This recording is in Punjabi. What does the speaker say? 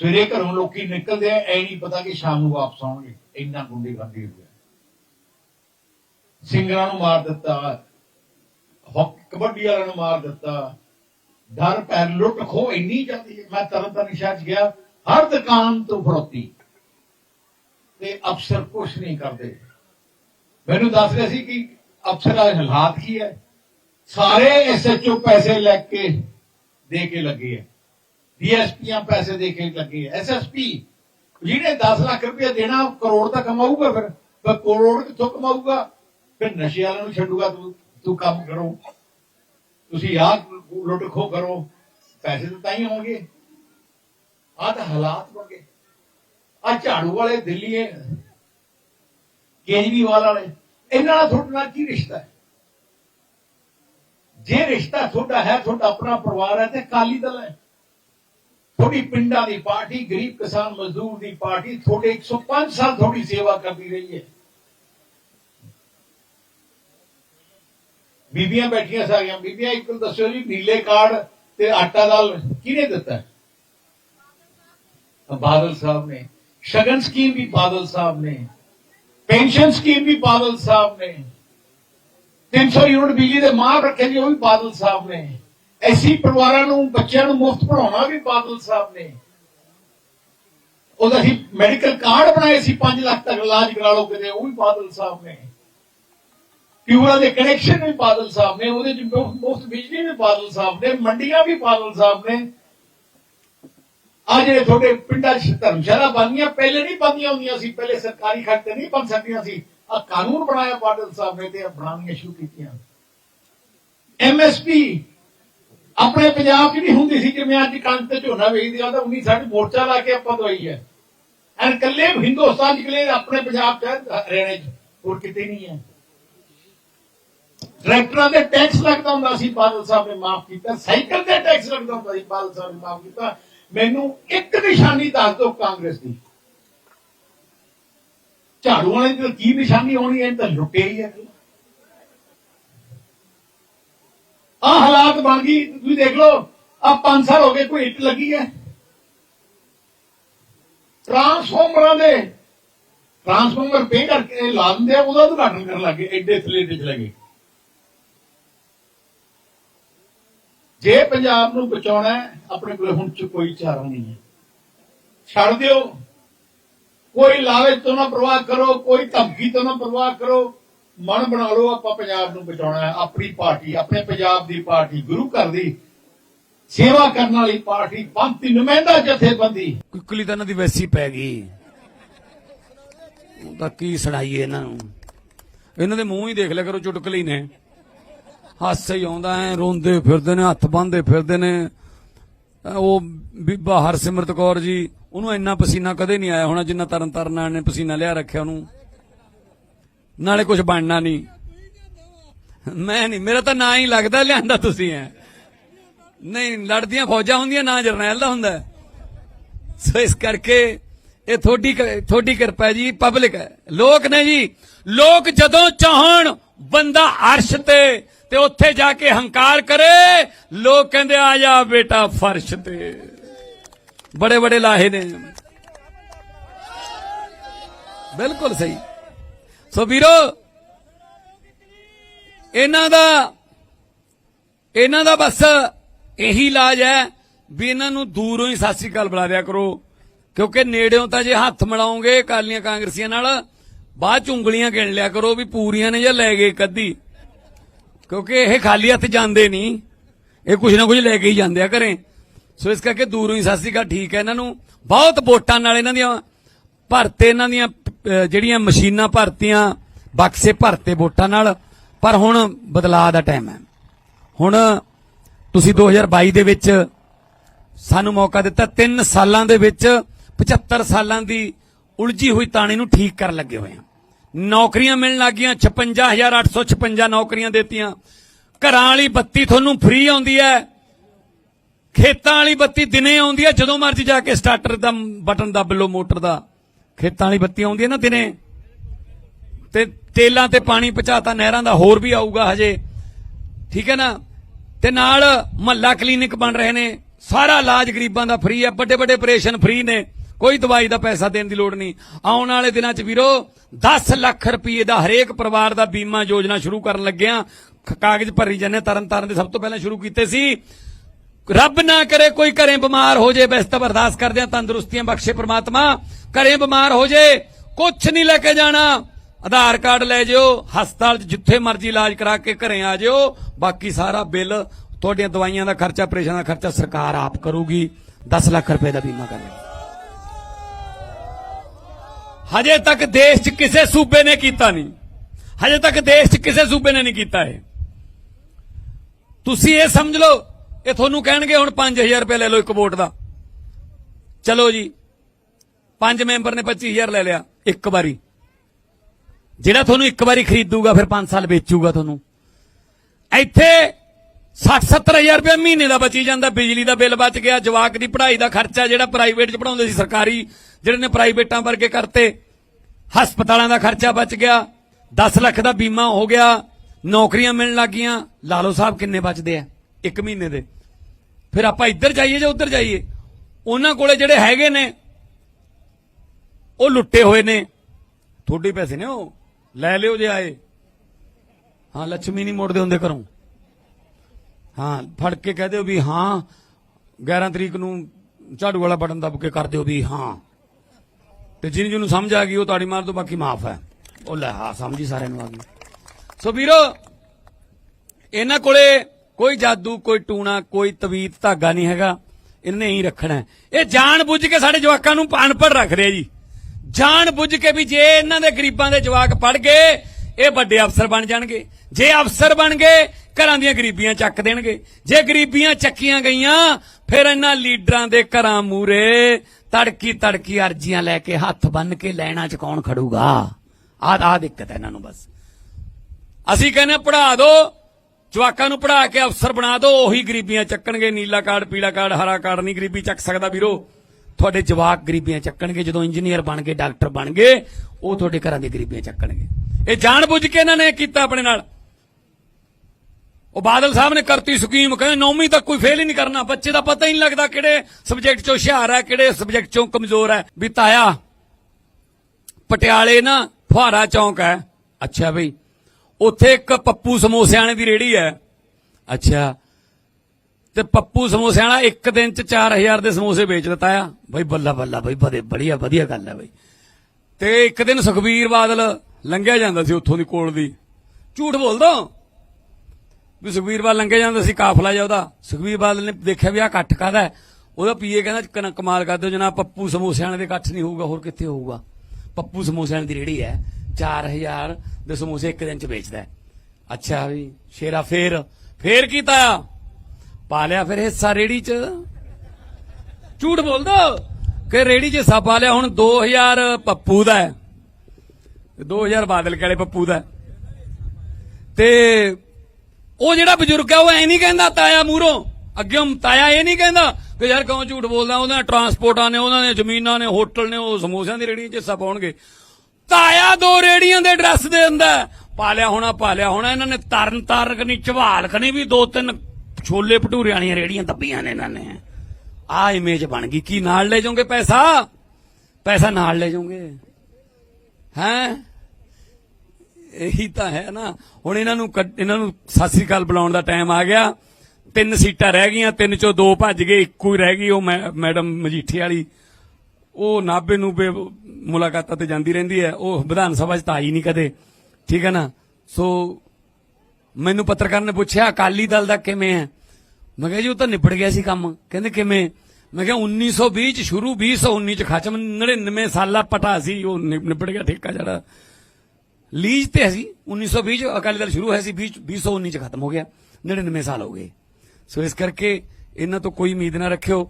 ਸਵੇਰੇ ਘਰੋਂ ਲੋਕੀ ਨਿਕਲਦੇ ਆ, ਐ ਨਹੀਂ ਪਤਾ ਕਿ ਸ਼ਾਮ ਨੂੰ ਵਾਪਸ ਆਉਣਗੇ। ਇੰਨਾ ਗੁੰਡੇ ਖਾਂਦੇ ਹੋਏ ਸਿੰਗਰਾਂ ਨੂੰ ਮਾਰ ਦਿੱਤਾ ਕਬੱਡੀ ਵਾਲਿਆਂ ਨੂੰ ਮਾਰ ਦਿੱਤਾ। ਡਰ, ਪੈਰ ਲੁੱਟ ਖੋ ਇੰਨੀ ਜਾਂਦੀ ਹੈ। ਮੈਂ ਤਰਨ ਤਾਰਨ ਸ਼ਹਿਰ 'ਚ ਗਿਆ, ਹਰ ਦੁਕਾਨ ਤੋਂ ਫਰੋਤੀ ਤੇ ਅਫਸਰ ਕੁਛ ਨਹੀਂ ਕਰਦੇ। ਮੈਨੂੰ ਦੱਸ ਰਿਹਾ ਸੀ ਕਿ ਅਫਸਰ ਦਾ ਹਾਲਾਤ ਕੀ ਹੈ? ਸਾਰੇ ਐਸਐਚਓ ਪੈਸੇ ਲੈ ਕੇ ਦੇ ਕੇ ਲੱਗੇ ਹੈ ਡੀਐਸਪੀਆਂ ਪੈਸੇ ਦੇ ਕੇ ਲੱਗੇ ਹੈ ਐਸਐਸਪੀ ਜਿਹਨੇ 10 ਲੱਖ ਰੁਪਏ ਦੇਣਾ ਕਰੋੜ ਦਾ ਕਮਾਊਗਾ ਫਿਰ। ਪਰ ਕਰੋੜ ਕਿੱਥੋਂ ਕਮਾਊਗਾ? ਫਿਰ ਨਸ਼ੇ ਵਾਲਿਆਂ ਨੂੰ ਛੱਡੂਗਾ, ਤੂੰ ਤੂੰ ਕੰਮ ਕਰੋ। ਤੁਸੀਂ ਆਹ ਲੁੱਟ ਖੋ ਕਰੋ। ਪੈਸੇ ਤਾਂ ਤਾਂ ਹੀ ਹੋਣਗੇ। ਆਹ ਤਾਂ ਹਾਲਾਤ ਬਣ ਗਏ ਆ ਝਾੜੂ ਵਾਲੇ ਦਿੱਲੀ ਹੈ ਕੇਜਰੀਵਾਲ ਵਾਲੇ, ਇਹਨਾਂ ਨਾਲ ਤੁਹਾਡੇ ਨਾਲ ਕੀ ਰਿਸ਼ਤਾ ਹੈ? ਜੇ ਰਿਸ਼ਤਾ ਤੁਹਾਡਾ ਹੈ, ਤੁਹਾਡਾ ਆਪਣਾ ਪਰਿਵਾਰ ਹੈ ਤੇ ਕਾਲੀ ਦਲ ਹੈ। ਤੁਹਾਡੀ ਪਿੰਡਾਂ ਦੀ ਪਾਰਟੀ, ਗਰੀਬ ਕਿਸਾਨ ਮਜ਼ਦੂਰ ਦੀ ਪਾਰਟੀ ਤੁਹਾਡੇ 105 ਸਾਲ ਤੁਹਾਡੀ ਸੇਵਾ ਕਰਦੀ ਰਹੀ ਹੈ। ਬੀਬੀਆਂ ਬੈਠੀਆਂ ਸਾਰੀਆਂ, ਬੀਬੀਆਂ ਇੱਕ ਨੂੰ ਦੱਸਿਓ ਜੀ, ਨੀਲੇ ਕਾਰਡ ਤੇ ਆਟਾ ਦਾਲ ਕਿਹਨੇ ਦਿੱਤਾ? ਬਾਦਲ ਸਾਹਿਬ ਨੇ। ਸ਼ਗਨ ਸਕੀਮ ਵੀ ਬਾਦਲ ਸਾਹਿਬ ਨੇ। ਪੈਨਸ਼ਨ ਸਕੀਮ ਵੀ ਬਾਦਲ ਸਾਹਿਬ ਨੇ। 300 ਯੂਨਿਟ ਬਿਜਲੀ ਦੇ ਮਾਫ ਰੱਖੇ ਜੀ, ਉਹ ਵੀ ਬਾਦਲ ਸਾਹਿਬ ਨੇ। ਐਸੀ ਪਰਿਵਾਰਾਂ ਨੂੰ, ਬੱਚਿਆਂ ਨੂੰ ਮੁਫਤ ਪੜਾਉਣਾ ਵੀ ਬਾਦਲ ਸਾਹਿਬ ਨੇ। ਉਹਦਾ ਹੀ ਮੈਡੀਕਲ ਕਾਰਡ ਬਣਾਏ ਸੀ 5 ਲੱਖ ਤੱਕ ਇਲਾਜ ਕਰਾ ਲਓ ਕਿਤੇ, ਉਹ ਵੀ ਬਾਦਲ ਸਾਹਿਬ ਨੇ। ਟਿਊਬਵੈੱਲ ਦੇ ਕਨੈਕਸ਼ਨ ਵੀ ਬਾਦਲ ਸਾਹਿਬ ਨੇ, ਉਹਦੇ ਚ ਮੁਫਤ ਬਿਜਲੀ ਵੀ ਬਾਦਲ ਸਾਹਿਬ ਨੇ, ਮੰਡੀਆਂ ਵੀ ਬਾਦਲ ਸਾਹਿਬ ਨੇ। ਆ ਜਿਹੜੇ ਤੁਹਾਡੇ ਪਿੰਡਾਂ 'ਚ ਧਰਮਸ਼ਾਲਾ ਬਣੀਆਂ, ਪਹਿਲੇ ਨਹੀਂ ਬਣਦੀਆਂ ਹੁੰਦੀਆਂ ਸੀ, ਪਹਿਲੇ ਸਰਕਾਰੀ ਖਰਚੇ ਨਹੀਂ ਬਣ ਸਕਦੀਆਂ ਸੀ। ਆ ਕਾਨੂੰਨ ਬਣਾਇਆ ਬਾਦਲ ਸਾਹਿਬ ਨੇ ਤੇ ਬਣਾਉਣੀਆਂ ਸ਼ੁਰੂ ਕੀਤੀਆਂ। ਐਮਐਸਪੀ ਆਪਣੇ ਪੰਜਾਬ 'ਚ ਵੀ ਹੁੰਦੀ ਸੀ ਜਿਵੇਂ ਅੱਜ ਕਣਕ ਤੇ ਝੋਨਾ ਵੇਚਦੇ ਆ, ਤਾਂ 19 ਮੋਰਚਾ ਲਾ ਕੇ ਆਪਾਂ ਦਵਾਈ ਹੈ। ਐਨ ਕੱਲੇ ਹਿੰਦੁਸਤਾਨ 'ਚ ਕੱਲੇ ਆਪਣੇ ਪੰਜਾਬ 'ਚ ਹਰਿਆਣੇ 'ਚ? ਹੋਰ ਕਿਤੇ ਨਹੀਂ ਹੈ। ਟਰੈਕਟਰਾਂ ਦੇ ਟੈਕਸ ਲੱਗਦਾ ਹੁੰਦਾ ਸੀ, ਬਾਦਲ ਸਾਹਿਬ ਨੇ ਮਾਫ ਕੀਤਾ। ਸਾਈਕਲ ਤੇ ਟੈਕਸ ਲੱਗਦਾ ਹੁੰਦਾ ਸੀ, ਬਾਦਲ ਸਾਹਿਬ ਨੇ ਮਾਫ ਕੀਤਾ। ਮੈਨੂੰ ਇੱਕ ਨਿਸ਼ਾਨੀ ਦੱਸ ਦਿਓ ਕਾਂਗਰਸ ਦੀ। ਝਾੜੂ ਵਾਲੇ ਦੀ ਕੀ ਨਿਸ਼ਾਨੀ ਹੋਣੀ ਹੈ ਤਾਂ ਲੁੱਟੇ ਹੀ ਹੈ। ਆ ਹਾਲਾਤ ਬਣ ਗਈ, ਤੁਸੀਂ ਦੇਖ ਲਓ, ਆ 5 ਸਾਲ ਹੋ ਗਏ, ਕੋਈ ਇੱਟ ਲੱਗੀ ਹੈ। ਟਰਾਂਸਫਾਰਮਰਾਂ ਦੇ ਟਰਾਂਸਫਾਰਮਰ ਪੇ ਕਰਕੇ ਲਾ ਦਿੰਦੇ ਆ, ਉਹਦਾ ਉਦਘਾਟਨ ਕਰਨ ਲੱਗੇ ਐਡੇ ਥੱਲੇ ਤੇ ਚਲੇ ਗਏ ਜੇ ਪੰਜਾਬ ਨੂੰ ਬਚਾਉਣਾ ਆਪਣੇ ਕੋਲ ਹੁਣ ਚ ਕੋਈ ਚਾਰਾ ਨਹੀਂ ਹੈ। ਛੱਡ ਦਿਓ। ਕੋਈ ਲਾਲਚ ਤੋਂ ਨਾ ਪ੍ਰਵਾਹ ਕਰੋ, ਕੋਈ ਧਮਕੀ ਤੋਂ ਨਾ ਪ੍ਰਵਾਹ ਕਰੋ। ਮਨ ਬਣਾ ਲਓ, ਆਪਾਂ ਪੰਜਾਬ ਨੂੰ ਬਚਾਉਣਾ ਹੈ, ਆਪਣੀ ਪਾਰਟੀ, ਆਪਣੇ ਪੰਜਾਬ ਦੀ ਪਾਰਟੀ, ਗੁਰੂ ਘਰ ਦੀ ਸੇਵਾ ਕਰਨ ਵਾਲੀ ਪਾਰਟੀ ਪੰਥੀ ਨੁਮਾਇੰਦਾ ਜਥੇਬੰਦੀ। ਕੁੱਕਲੀ ਤਾਂ ਇਹਨਾਂ ਦੀ ਵੈਸੀ ਪੈ ਗਈ। ਉਹ ਤਾਂ ਕੀ ਸੜਾਈਏ ਇਹਨਾਂ ਨੂੰ? ਇਹਨਾਂ ਦੇ ਮੂੰਹ ਹੀ ਦੇਖ ਲਿਆ ਕਰੋ, ਚੁਟਕਲੀ ਨੇ। ਹਾਸੇ ਹੀ ਆਉਂਦਾ ਐ ਰੋਂਦੇ ਫਿਰਦੇ ਨੇ, ਹੱਥ ਬੰਨ੍ਹਦੇ ਫਿਰਦੇ ਨੇ। ਉਹ ਬੀਬਾ ਹਰਸਿਮਰਤ ਕੌਰ ਜੀ, ਉਹਨੂੰ ਇੰਨਾ ਪਸੀਨਾ ਕਦੇ ਨਹੀਂ ਆਇਆ ਹੋਣਾ ਜਿੰਨਾ ਤਰਨ ਤਾਰਨ ਨੇ ਪਸੀਨਾ ਲਿਆ ਰੱਖਿਆ ਉਹਨੂੰ। ਨਾਲੇ ਕੁਝ ਬਣਨਾ ਨਹੀਂ। ਮੈਂ ਨਹੀਂ, ਮੇਰਾ ਤਾਂ ਨਾਂ ਹੀ ਲੱਗਦਾ ਲਿਆਂਦਾ ਤੁਸੀਂ ਐ। ਨਹੀਂ, ਲੜਦੀਆਂ ਫੌਜਾਂ ਹੁੰਦੀਆਂ, ਨਾ ਜਰਨੈਲ ਦਾ ਹੁੰਦਾ। ਸੋ ਇਸ ਕਰਕੇ ਇਹ ਥੋੜੀ ਥੋੜੀ ਕਿਰਪਾ ਜੀ, ਪਬਲਿਕ ਹੈ। ਲੋਕ ਨੇ ਜੀ, ਲੋਕ ਜਦੋਂ ਚਾਹਣ, ਬੰਦਾ ਅਰਸ਼ ਤੇ ਤੇ ਉੱਥੇ ਜਾ ਕੇ ਹੰਕਾਰ ਕਰੇ, ਲੋਕ ਕਹਿੰਦੇ, ਆ ਜਾ ਬੇਟਾ ਫਰਸ਼ ਤੇ। ਬੜੇ ਬੜੇ ਲਾਹੇ ਨੇ। ਬਿਲਕੁਲ ਸਹੀ। ਸੋ ਵੀਰੋ, ਇਹਨਾਂ ਦਾ ਇਹਨਾਂ ਦਾ ਬਸ ਇਹੀ ਇਲਾਜ ਹੈ ਵੀ ਇਹਨਾਂ ਨੂੰ ਦੂਰੋਂ ਹੀ ਸਤਿ ਸ੍ਰੀ ਅਕਾਲ ਬੁਲਾ ਦਿਆ ਕਰੋ। ਕਿਉਂਕਿ ਨੇੜਿਓਂ ਤਾਂ ਜੇ ਹੱਥ ਮਿਲਾਉਂਗੇ ਕਾਲੀਆਂ ਕਾਂਗਰਸੀਆਂ ਨਾਲ, ਬਾਅਦ ਚ ਉਂਗਲੀਆਂ ਗਿਣ ਲਿਆ ਕਰੋ ਵੀ ਪੂਰੀਆਂ ਨੇ ਜਾਂ ਲੈ ਗਏ ਕੱਦੀ ਕਿਉਂਕਿ ਇਹ ਖਾਲੀ ਹੱਥ ਜਾਂਦੇ ਨਹੀਂ। ਇਹ ਕੁਝ ਨਾ ਕੁਝ ਲੈ ਕੇ ਹੀ ਜਾਂਦੇ ਆ ਘਰੇ। ਸੋ ਇਸ ਕਰਕੇ ਦੂਰੋਂ ਹੀ ਸਤਿ ਸ੍ਰੀ ਅਕਾਲ ਠੀਕ ਹੈ ਇਹਨਾਂ ਨੂੰ। ਬਹੁਤ ਵੋਟਾਂ ਨਾਲ ਇਹਨਾਂ ਦੀਆਂ ਭਰਤੇ ਇਹਨਾਂ ਦੀਆਂ ਜਿਹੜੀਆਂ ਮਸ਼ੀਨਾਂ ਭਰਤੀਆਂ, ਬਕਸੇ ਭਰਤੇ ਵੋਟਾਂ ਨਾਲ, ਪਰ ਹੁਣ ਬਦਲਾਅ ਦਾ ਟਾਈਮ ਹੈ। ਹੁਣ ਤੁਸੀਂ 2022 ਦੇ ਵਿੱਚ ਸਾਨੂੰ ਮੌਕਾ ਦਿੱਤਾ 3 ਸਾਲਾਂ ਦੇ ਵਿੱਚ 75 ਸਾਲਾਂ ਦੀ ਉਲਝੀ ਹੋਈ ਤਾਣੀ ਨੂੰ ਠੀਕ ਕਰਨ ਲੱਗੇ ਹੋਏ ਆ ਨੌਕਰੀਆਂ ਮਿਲਣ ਲੱਗੀਆਂ 56856 ਨੌਕਰੀਆਂ ਦਿੱਤੀਆਂ। ਘਰਾਂ ਵਾਲੀ ਬੱਤੀ ਤੁਹਾਨੂੰ ਫ੍ਰੀ ਆਉਂਦੀ ਹੈ। ਖੇਤਾਂ ਵਾਲੀ ਬੱਤੀ ਦਿਨੇ ਆਉਂਦੀ ਹੈ, ਜਦੋਂ ਮਰਜ਼ੀ ਜਾ ਕੇ ਸਟਾਰਟਰ ਦਾ ਬਟਨ ਦੱਬ ਲਓ, ਮੋਟਰ ਦਾ। ਖੇਤਾਂ ਵਾਲੀ ਬੱਤੀ ਆਉਂਦੀ ਹੈ ਨਾ ਦਿਨੇ। ਤੇ ਤੇਲਾਂ ਤੇ ਪਾਣੀ ਪਹੁੰਚਾਤਾ ਨਹਿਰਾਂ ਦਾ, ਹੋਰ ਵੀ ਆਊਗਾ ਹਜੇ। ਠੀਕ ਹੈ ਨਾ? ਤੇ ਨਾਲ ਮਹੱਲਾ ਕਲੀਨਿਕ ਬਣ ਰਹੇ ਨੇ। ਸਾਰਾ ਇਲਾਜ ਗਰੀਬਾਂ ਦਾ ਫ੍ਰੀ ਹੈ, ਵੱਡੇ ਵੱਡੇ ਆਪਰੇਸ਼ਨ ਫ੍ਰੀ ਨੇ। ਕੋਈ ਦਵਾਈ ਦਾ ਪੈਸਾ ਦੇਣ ਦੀ ਲੋੜ ਨਹੀਂ। ਆਉਣ ਵਾਲੇ ਦਿਨਾਂ 'ਚ ਵੀਰੋ 10 ਲੱਖ ਰੁਪਏ ਦਾ ਹਰੇਕ ਪਰਿਵਾਰ ਦਾ ਬੀਮਾ ਯੋਜਨਾ ਸ਼ੁਰੂ ਕਰਨ ਲੱਗਿਆ ਕਾਗਜ਼ ਭਰੀ ਜਾਂਦੇ ਤਰਨ ਤਾਰਨ ਦੇ ਸਭ ਤੋਂ ਪਹਿਲਾਂ ਸ਼ੁਰੂ ਕੀਤੇ ਸੀ। ਰੱਬ ਨਾ ਕਰੇ ਕੋਈ ਘਰੇ ਬਿਮਾਰ ਹੋ ਜੇ ਬਸ ਤਾਂ ਬਰਦਾਸ਼ਤ ਕਰਦੇ ਆ ਤੰਦਰੁਸਤੀਆਂ ਬਖਸ਼ੇ ਪ੍ਰਮਾਤਮਾ। ਘਰੇ ਬਿਮਾਰ ਹੋ ਜੇ, ਕੁਛ ਨਹੀਂ ਲੈ ਕੇ ਜਾਣਾ। ਆਧਾਰ ਕਾਰਡ ਲੈ ਜਿਓ, ਹਸਪਤਾਲ 'ਚ ਜਿੱਥੇ ਮਰਜ਼ੀ ਇਲਾਜ ਕਰਾ ਕੇ ਘਰੇ ਆ ਜਿਓ। ਬਾਕੀ ਸਾਰਾ ਬਿੱਲ ਤੁਹਾਡੀਆਂ ਦਵਾਈਆਂ ਦਾ ਖਰਚਾ, ਆਪਰੇਸ਼ਨ ਦਾ ਖਰਚਾ ਸਰਕਾਰ ਆਪ ਕਰੂਗੀ। 10 ਲੱਖ ਰੁਪਏ ਦਾ ਬੀਮਾ ਕਰਨਾ। ਹਜੇ ਤੱਕ ਦੇਸ਼ 'ਚ ਕਿਸੇ ਸੂਬੇ ਨੇ ਕੀਤਾ ਨਹੀਂ। ਹਜੇ ਤੱਕ ਦੇਸ਼ 'ਚ ਕਿਸੇ ਸੂਬੇ ਨੇ ਨਹੀਂ ਕੀਤਾ ਇਹ। ਤੁਸੀਂ ਇਹ ਸਮਝ ਲਓ, ਇਹ ਤੁਹਾਨੂੰ ਕਹਿਣਗੇ ਹੁਣ 5000 ਰੁਪਏ ਲੈ ਲਓ ਇੱਕ ਵੋਟ ਦਾ। ਚਲੋ ਜੀ ਪੰਜ ਮੈਂਬਰ ਨੇ 25000 ਲੈ ਲਿਆ, ਇੱਕ ਵਾਰੀ। ਜਿਹੜਾ ਤੁਹਾਨੂੰ ਇੱਕ ਵਾਰੀ ਖਰੀਦੂਗਾ, ਫਿਰ 5 ਸਾਲ ਵੇਚੂਗਾ ਤੁਹਾਨੂੰ। ਇੱਥੇ 60 70000 ਰੁਪਏ ਮਹੀਨੇ ਦਾ ਬਚੀ ਜਾਂਦਾ। ਬਿਜਲੀ ਦਾ ਬਿੱਲ ਬਚ ਗਿਆ, ਜਵਾਕ ਦੀ ਪੜ੍ਹਾਈ ਦਾ ਖਰਚਾ ਜਿਹੜਾ ਪ੍ਰਾਈਵੇਟ 'ਚ ਪੜਾਉਂਦੇ ਸੀ ਸਰਕਾਰੀ, ਜਿਹੜੇ ਨੇ ਪ੍ਰਾਈਵੇਟਾਂ ਵਰਗੇ ਕਰਤੇ, ਹਸਪਤਾਲਾਂ ਦਾ ਖਰਚਾ ਬਚ ਗਿਆ। 10 ਲੱਖ ਦਾ ਬੀਮਾ ਹੋ ਗਿਆ, ਨੌਕਰੀਆਂ ਮਿਲਣ ਲੱਗੀਆਂ ਲਾਲੋ ਸਾਹਿਬ ਕਿੰਨੇ ਬਚਦੇ ਆ? ਇੱਕ ਮਹੀਨੇ ਦੇ। ਫਿਰ ਆਪਾਂ ਇੱਧਰ ਜਾਈਏ ਜਾਂ ਉੱਧਰ ਜਾਈਏ? ਉਹਨਾਂ ਕੋਲੇ ਜਿਹੜੇ ਹੈਗੇ ਨੇ ਉਹ ਲੁੱਟੇ ਹੋਏ ਨੇ। ਤੁਹਾਡੇ ਪੈਸੇ ਨੇ ਉਹ? ਲੈ ਲਿਓ ਜੇ ਆਏ। ਹਾਂ ਲక్ష్ਮੀ ਨਹੀਂ ਮੋੜਦੇ ਹੁੰਦੇ ਘਰੋਂ। ਹਾਂ, ਫੜ ਕੇ ਕਹਿ ਦਿਓ ਵੀ ਹਾਂ 11 ਤਰੀਕ ਨੂੰ ਝਾੜੂ ਵਾਲਾ ਬਟਨ ਦੱਬ ਕੇ ਕਰ ਦਿਓ ਵੀ ਹਾਂ। ਤੇ ਜਿਹਨੂੰ ਜਿਹਨੂੰ ਸਮਝ ਆ ਗਈ, ਉਹ ਤਾੜੀ ਮਾਰ ਤੋਂ ਬਾਕੀ ਮਾਫ ਹੈ। ਉਹ ਲੈ, ਹਾਂ, ਸਮਝੀ ਸਾਰਿਆਂ ਨੂੰ ਆ ਗਈ। ਸੋ ਵੀਰੋ, ਇਹਨਾਂ ਕੋਲੇ ਕੋਈ ਜਾਦੂ, ਕੋਈ ਟੂਣਾ, ਕੋਈ ਤਵੀਤ, ਧਾਗਾ ਨਹੀਂ ਹੈਗਾ। ਇਹਨੇ ਹੀ ਰੱਖਣਾ ਇਹ ਜਾਣ ਬੁੱਝ ਕੇ ਸਾਡੇ ਜਵਾਕਾਂ ਨੂੰ ਅਨਪੜ੍ਹ ਰੱਖ ਰਿਹਾ ਜੀ। ਜਾਣ ਬੁੱਝ ਕੇ ਵੀ ਜੇ ਇਹਨਾਂ ਦੇ ਗਰੀਬਾਂ ਦੇ ਜਵਾਕ ਪੜ ਗਏ, ਇਹ ਵੱਡੇ ਅਫਸਰ ਬਣ ਜਾਣਗੇ। ਜੇ ਅਫਸਰ ਬਣ ਗਏ, ਘਰਾਂ ਦੀਆਂ ਗਰੀਬੀਆਂ ਚੱਕ ਦੇਣਗੇ। ਜੇ ਗਰੀਬੀਆਂ ਚੱਕੀਆਂ ਗਈਆਂ, ਫਿਰ ਇਹਨਾਂ ਲੀਡਰਾਂ ਦੇ ਘਰਾਂ ਮੂਰੇ ਤੜਕੀ ਤੜਕੀ ਅਰਜ਼ੀਆਂ ਲੈ ਕੇ ਹੱਥ ਬੰਨ ਕੇ ਲੈਣਾ ਚ ਕੌਣ ਖੜੂਗਾ? ਆਹ ਆਹ ਦਿੱਕਤ ਹੈ ਇਹਨਾਂ ਨੂੰ ਬਸ। ਅਸੀਂ ਕਹਿੰਦੇ ਪੜਾ ਦਿਓ ਜਵਾਕਾਂ ਨੂੰ ਪੜਾ ਕੇ ਅਫਸਰ ਬਣਾ ਦਿਓ ਉਹੀ ਗਰੀਬੀਆਂ ਚੱਕਣਗੇ। ਨੀਲਾ ਕਾਰਡ, ਪੀਲਾ ਕਾਰਡ, ਹਰਾ ਕਾਰਡ ਨਹੀਂ ਗਰੀਬੀ ਚੱਕ ਸਕਦਾ ਵੀਰੋ। ਤੁਹਾਡੇ ਜਵਾਕ ਗਰੀਬੀਆਂ ਚੱਕਣਗੇ, ਜਦੋਂ ਇੰਜੀਨੀਅਰ ਬਣ ਗਏ ਡਾਕਟਰ ਬਣ ਗਏ, ਉਹ ਤੁਹਾਡੇ ਘਰਾਂ ਦੀ ਗਰੀਬੀਆਂ ਚੱਕਣਗੇ। ਇਹ ਜਾਣ ਬੁੱਝ ਕੇ ਇਹਨਾਂ ਨੇ ਕੀਤਾ ਆਪਣੇ ਨਾਲ। ਉਹ ਬਾਦਲ ਸਾਹਿਬ ਨੇ ਕਰਤੀ ਸਕੀਮ, ਕਹਿੰਦੇ ਨੌਵੀਂ ਤੱਕ ਕੋਈ ਫੇਲ ਹੀ ਨਹੀਂ ਕਰਨਾ। ਬੱਚੇ ਦਾ ਪਤਾ ਹੀ ਨਹੀਂ ਲੱਗਦਾ ਕਿਹੜੇ ਸਬਜੈਕਟ ਚੋਂ ਹੁਸ਼ਿਆਰ ਹੈ, ਕਿਹੜੇ ਸਬਜੈਕਟ ਚੋਂ ਕਮਜ਼ੋਰ ਹੈ। ਵੀ ਤਾਇਆ, ਪਟਿਆਲੇ ਨਾ, ਫੁਹਾਰਾ ਚੌਂਕ ਹੈ। ਅੱਛਾ ਬਈ, ਉੱਥੇ ਇੱਕ ਪੱਪੂ ਸਮੋਸਿਆਂ ਦੀ ਰੇੜੀ ਹੈ। ਅੱਛਾ ਤੇ ਪੱਪੂ ਸਮੋਸਿਆਂ ਵਾਲਾ ਇੱਕ ਦਿਨ ਚ 4000 ਦੇ ਸਮੋਸੇ ਵੇਚ ਦਿੱਤਾ ਆ। ਬਈ ਬੱਲਾ ਬੱਲਾ, ਬਈ ਬੜੇ, ਬੜੀਆ, ਵਧੀਆ ਗੱਲ ਹੈ ਬਈ। ਤੇ ਇੱਕ ਦਿਨ ਸੁਖਬੀਰ ਬਾਦਲ ਲੰਘਿਆ ਜਾਂਦਾ ਸੀ ਉੱਥੋਂ ਦੀ ਕੋਲ ਦੀ। ਝੂਠ ਬੋਲਦਾ ਵੀ ਸੁਖਬੀਰ ਬਾਦਲ ਲੰਘਿਆ ਜਾਂਦਾ ਸੀ, ਕਾਫਲਾ ਜਾ ਉਹਦਾ। ਸੁਖਬੀਰ ਬਾਦਲ ਨੇ ਦੇਖਿਆ ਵੀ ਆ ਇਕੱਠ ਕਾਹਦਾ ਉਹਦਾ ਪੀਏ ਕਹਿੰਦਾ ਕਨ- ਕਮਾਲ ਕਰਦੇ ਹੋ ਜਨਾਬ, ਪੱਪੂ ਸਮੋਸਿਆਂ ਵਾਲੇ ਦੇ ਇਕੱਠ ਨਹੀਂ ਹੋਊਗਾ, ਹੋਰ ਕਿੱਥੇ ਹੋਊਗਾ? ਪੱਪੂ ਸਮੋਸਿਆਂ ਦੀ ਰੇੜੀ ਹੈ 4000 ਦੇ ਸਮੋਸੇ ਇੱਕ ਦਿਨ ਚ ਵੇਚਦਾ ਅੱਛਾ ਵੀ, ਸ਼ੇਰਾ ਫੇਰ ਫੇਰ ਕੀਤਾ। ਪਾ ਲਿਆ ਫਿਰ ਹਿੱਸਾ ਰੇੜੀ ਚ? ਝੂਠ ਬੋਲਦਾ? ਕਿ ਰੇੜੀ 'ਚ ਹਿੱਸਾ ਪਾ ਲਿਆ, ਹੁਣ 2000 ਪੱਪੂ ਦਾ ਹੈ। 2000 ਬਾਦਲ ਕਾਲੇ ਪੱਪੂ ਦਾ ਤੇ ਉਹ ਜਿਹੜਾ ਬਜ਼ੁਰਗ ਹੈ, ਉਹ ਐ ਨਹੀਂ ਕਹਿੰਦਾ, ਤਾਇਆ ਮੂਰੋਂ, ਅੱਗੇ ਤਾਇਆ ਇਹ ਨਹੀਂ ਕਹਿੰਦਾ ਕਿ ਯਾਰ ਕਿਉਂ ਝੂਠ ਬੋਲਦਾ? ਉਹਨਾਂ ਟਰਾਂਸਪੋਰਟਾਂ ਨੇ, ਉਹਨਾਂ ਨੇ, ਜ਼ਮੀਨਾਂ ਨੇ, ਹੋਟਲ ਨੇ, ਉਹ ਸਮੋਸਿਆਂ ਦੀ ਰੇੜੀਆਂ 'ਚ ਹਿੱਸਾ ਪਾਉਣਗੇ। ਤਾਇਆ ਦੋ ਰੇੜੀਆਂ ਦੇ ਐਡਰੈਸ ਦੇ ਦਿੰਦਾ ਪਾਲਿਆ ਹੋਣਾ ਪਾਲਿਆ ਹੋਣਾ, ਇਹਨਾਂ ਨੇ ਤਰਨ ਤਾਰਨ ਕਨੀ, ਝਵਾਲ ਕਨੀ ਵੀ ਦੋ ਤਿੰਨ ਛੋਲੇ ਭਟੂਰੇ ਵਾਲੀਆਂ ਰੇੜੀਆਂ ਦੱਬੀਆਂ ਨੇ ਇਹਨਾਂ ਨੇ। ਆ ਇਮੇਜ ਬਣ ਗਈ। ਕੀ ਨਾਲ ਲੈ ਜਾਓਗੇ ਪੈਸਾ? ਪੈਸਾ ਨਾਲ ਲੈ ਜਾਓਗੇ। ਹੈ? ਇਹੀ ਤਾਂ ਹੈ ਨਾ। ਹੁਣ ਇਹਨਾਂ ਨੂੰ ਕੱਢ- ਇਹਨਾਂ ਨੂੰ ਸਤਿ ਸ੍ਰੀ ਅਕਾਲ ਬੁਲਾਉਣ ਦਾ ਟਾਈਮ ਆ ਗਿਆ। ਤਿੰਨ ਸੀਟਾਂ ਰਹਿ ਗਈਆਂ। ਤਿੰਨ ਚੋਂ ਦੋ ਭੱਜ ਗਏ। ਇੱਕੋ ਹੀ ਰਹਿ ਗਈ ਉਹ ਮੈ- ਮੈਡਮ ਮਜੀਠੀ ਵਾਲੀ। ਉਹ ਨਾਬੇ ਨੂਬੇ ਮੁਲਾਕਾਤਾਂ ਤੇ ਜਾਂਦੀ ਰਹਿੰਦੀ ਹੈ। ਉਹ ਵਿਧਾਨ ਸਭਾ 'ਚ ਤਾਂ ਆਈ ਨਹੀਂ ਕਦੇ। ਠੀਕ ਹੈ ਨਾ? ਸੋ ਮੈਨੂੰ ਪੱਤਰਕਾਰ ਨੇ ਪੁੱਛਿਆ, ਅਕਾਲੀ ਦਲ ਦਾ ਕਿਵੇਂ ਹੈ? ਮੈਂ ਕਿਹਾ ਜੀ, ਉਹ ਤਾਂ ਨਿਬੜ ਗਿਆ ਸੀ ਕੰਮ। ਕਹਿੰਦੇ ਕਿਵੇਂ? ਮੈਂ ਕਿਹਾ 1920 ਚ ਸ਼ੁਰੂ 2019 ਚ ਖਤਮ 99 ਸਾਲਾ ਪਟਾ ਸੀ, ਉਹ ਨਿ- ਨਿਬੜ ਗਿਆ ਠੇਕਾ ਜਿਹੜਾ। ਲੀਜ਼ ਤੇ ਸੀ 1920 ਚ ਅਕਾਲੀ ਦਲ ਸ਼ੁਰੂ ਹੋਇਆ ਸੀ 20 2019 ਚ ਖਤਮ ਹੋ ਗਿਆ 99 ਸਾਲ ਹੋ ਗਏ। ਸੋ ਇਸ ਕਰਕੇ ਇਹਨਾਂ ਤੋਂ ਕੋਈ ਉਮੀਦ ਨਾ ਰੱਖਿਓ।